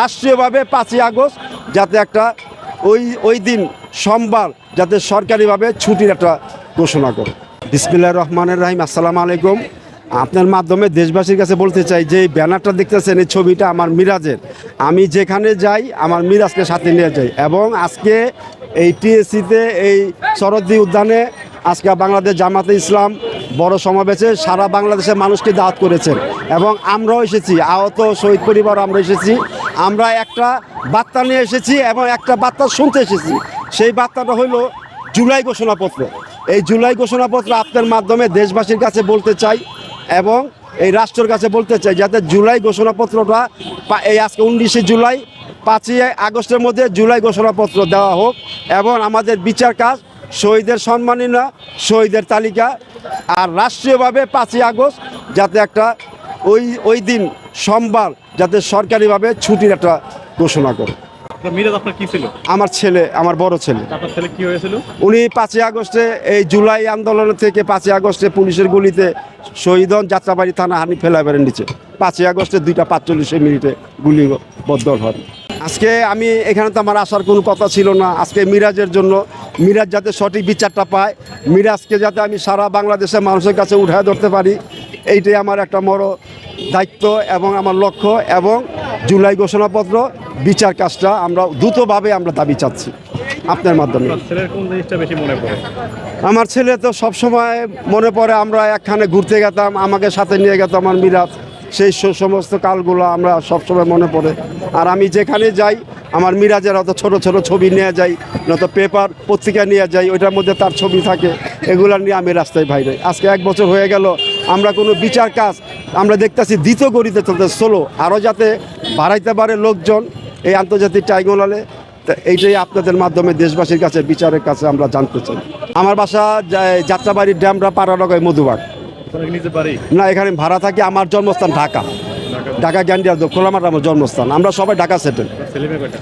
রাষ্ট্রীয়ভাবে পাঁচই আগস্ট যাতে একটা ওই ওই দিন সোমবার যাতে সরকারিভাবে ছুটির একটা ঘোষণা করে। বিসমিল্লাহ রহমানের রাহিম, আসসালামু আলাইকুম। আপনার মাধ্যমে দেশবাসীর কাছে বলতে চাই যে এই ব্যানারটা দেখতেছেন, এই ছবিটা আমার মিরাজের। আমি যেখানে যাই, আমার মিরাজকে সাথে নিয়ে যাই এবং আজকে এই টিএসসিতে, এই শরদ্দি উদ্যানে আজকে বাংলাদেশ জামাতে ইসলাম বড় সমাবেশে সারা বাংলাদেশের মানুষকে দাওয়াত করেছেন এবং আমরাও এসেছি, আহত শহীদ পরিবার আমরা এসেছি। আমরা একটা বার্তা নিয়ে এসেছি এবং একটা বার্তা শুনতে এসেছি। সেই বার্তাটা হলো জুলাই ঘোষণাপত্র। এই জুলাই ঘোষণাপত্র আপনার মাধ্যমে দেশবাসীর কাছে বলতে চাই এবং এই রাষ্ট্রের কাছে বলতে চাই যাতে জুলাই ঘোষণাপত্রটা এই আজকে উনিশে জুলাই, পাঁচই আগস্টের মধ্যে জুলাই ঘোষণাপত্র দেওয়া হোক এবং আমাদের বিচার কাজ শহীদের সম্মানীনা, শহীদের তালিকা আর রাষ্ট্রীয়ভাবে পাঁচই আগস্ট যাতে একটা ওই ওই দিন সোমবার যাতে সরকারিভাবে ছুটির একটা ঘোষণা করে। আমার ছেলে আমার বড় ছেলে। উনি পাঁচই আগস্টে এই জুলাই আন্দোলন থেকে পাঁচই আগস্টে পুলিশের গুলিতে শহীদ হন যাত্রাবাড়ি থানা হানি ফেলাইবারের নিচে। পাঁচই আগস্টে দুইটা পাঁচচল্লিশে মিনিটে গুলিবদ্ধ হন আজকে আমি এখানে তো আমার আসার কোনো কথা ছিল না। আজকে মিরাজের জন্য মিরাজ যাতে সঠিক বিচারটা পায় মিরাজকে যাতে আমি সারা বাংলাদেশের মানুষের কাছে উঠায় ধরতে পারি এইটাই আমার একটা বড় দায়িত্ব এবং আমার লক্ষ্য এবং জুলাই ঘোষণাপত্র বিচার কাজটা আমরা দ্রুতভাবে আমরা দাবি চাচ্ছি আপনার মাধ্যমে। আমার ছেলে তো সব সময় মনে পড়ে আমরা একখানে ঘুরতে গেতাম আমাকে সাথে নিয়ে গেতাম আমার মিরাজ। সেই সমস্ত কালগুলো আমরা সব সময় মনে পড়ে। আর আমি যেখানে যাই আমার মিরাজের অত ছোট ছোট ছবি নিয়ে যাই নয়তো পেপার পত্রিকা নিয়ে যাই ওইটার মধ্যে তার ছবি থাকে। এগুলো নিয়ে আমি রাস্তায় বাইরে। আজকে এক বছর হয়ে গেল আমরা কোনো বিচার কাজ আমরা দেখতেছি দ্বিতীয় গড়িতে চলতে সোলো আরও যাতে বাড়াইতে পারে লোকজন এই আন্তর্জাতিক ট্রাইব্যুনালে এইটাই আপনাদের মাধ্যমে দেশবাসীর কাছে বিচারের কাছে আমরা জানতে চাই। আমার বাসা যা- যাত্রাবাড়ির ড্যামরা পাড়ানগর মধুবাগ। না এখানে ভাড়া থাকি আমার জন্মস্থান ঢাকা। ঢাকা। গ্যান্ডিয়া খোলামাট আমার জন্মস্থান। আমরা সবাই ঢাকা সেটেল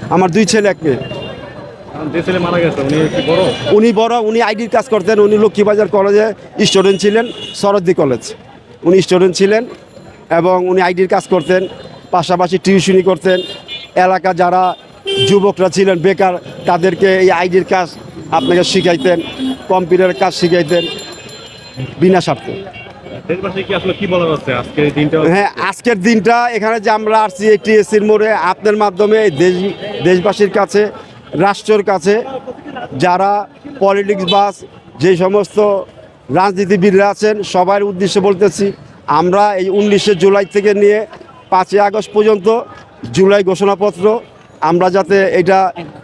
আমার দুই ছেলে এক মেয়ে। উনি বড়? উনি আইডির কাজ করতেন উনি লক্ষ্মীবাজার কলেজে স্টুডেন্ট ছিলেন শরদ্দি কলেজ। উনি স্টুডেন্ট ছিলেন এবং উনি আইডির কাজ করতেন পাশাপাশি টিউশনি করতেন এলাকা যারা যুবকরা ছিলেন বেকার তাদেরকে এই আইডির কাজ আপনাকে শিখাইতেন কম্পিউটারের কাজ শিখাইতেন বিনা স্বার্থে। হ্যাঁ আজকের দিনটা এখানে যে আমরা আসছি টিএসসির মোড়ে আপনার মাধ্যমে দেশ দেশবাসীর কাছে রাষ্ট্রের কাছে যারা পলিটিক্স বাস যে সমস্ত রাজনীতিবিদরা আছেন সবার উদ্দেশ্যে বলতেছি আমরা এই উনিশে জুলাই থেকে নিয়ে পাঁচই আগস্ট পর্যন্ত জুলাই ঘোষণাপত্র আমরা যাতে এটা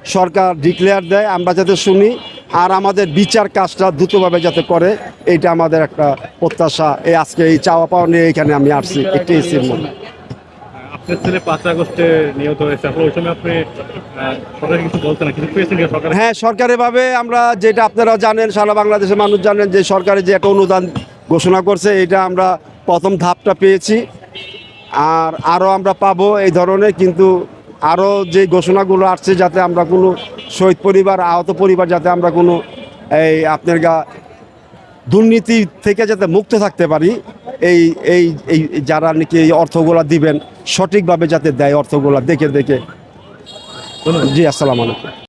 সরকার ডিক্লেয়ার দেয় আমরা যাতে শুনি আর আমাদের বিচার কাজটা দ্রুতভাবে যাতে করে এইটা আমাদের একটা প্রত্যাশা। এই আজকে এই চাওয়া পাওয়া নিয়ে এখানে আমি আসছি একটি এসির মধ্যে। আপনার ছেলে পাঁচ আগস্টে নিহত হয়েছে। আসলে ওই সময় আপনি আহ, সরকার কিছু বলতেন না কিছু পেয়েছেন কি সরকার? হ্যাঁ সরকারিভাবে আমরা যেটা আপনারা জানেন সারা বাংলাদেশের মানুষ জানেন যে সরকারে যে একটা অনুদান ঘোষণা করছে এটা আমরা প্রথম ধাপটা পেয়েছি। আর আরও আমরা পাবো এই ধরনের, কিন্তু আরও যে ঘোষণাগুলো আসছে যাতে আমরা কোনো শহীদ পরিবার, আহত পরিবার যাতে আমরা কোনো এই আপনার গা দুর্নীতি থেকে যাতে মুক্ত থাকতে পারি, এই এই এই যারা নাকি এই অর্থগুলা দিবেন, সঠিকভাবে যাতে দেয় অর্থগুলা দেখে দেখে। জি, আসসালামু আলাইকুম।